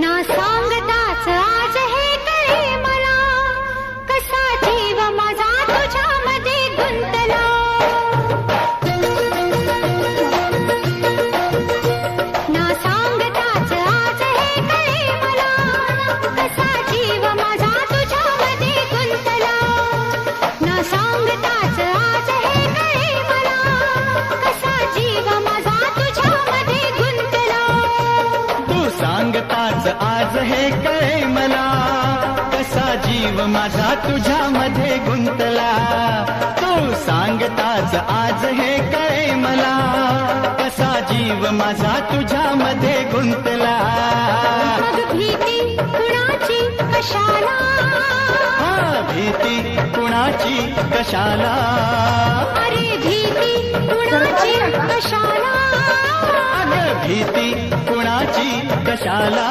ना सांगताच आज हे कळे मला. कसा जीव माझा तुझ्यामध्ये गुंतला. ना सांगताच आज हे कळे मला. कसा सांगताच आज हे कळे मला. कसा जीव माझा तुझ्यामध्ये गुंतला. तू सांगताच आज हे कळे मला. कसा जीव माझा तुझ्यामध्ये गुंतला. मग भीती कुणाची? कशाला? हा भीती कुणाची? कशाला? अरे भीती कुणाची? कशाला? अग भीती कुणाची कशाला